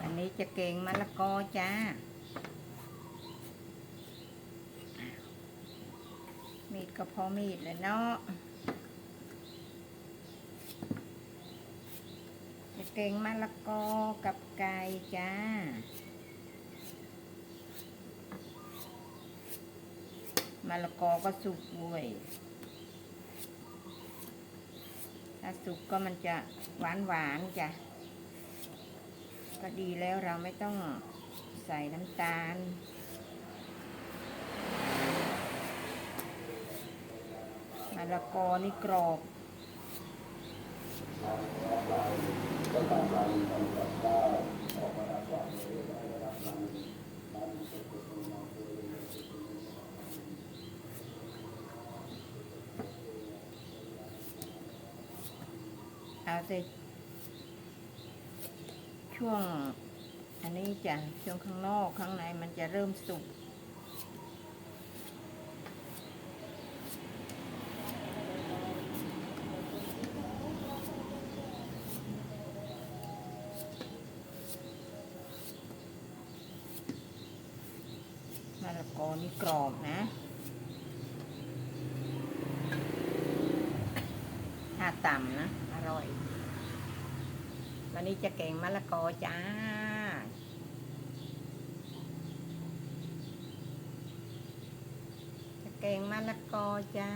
อันนี้จะเก่งมะละกอจ้า มีดก็พอมีดเลยเนาะ จะเก่งมะละกอกับไก่จ้ามะละกอก็สุกเว้ยถ้าสุกก็มันจะหวานหวานๆจ้ะ ก็ดีแล้วเราไม่ต้องใส่น้ำตาล มะละกอนี่กรอบเอาสิ ช่วง อันนี้จ้ะช่วงข้างนอกข้างในมันจะเริ่มสุกมะละกอนี่กรอบนะถ้าต่ำนะ อร่อย วันนี้จะแกงมะละกอจ้า จะแกงมะละกอจ้า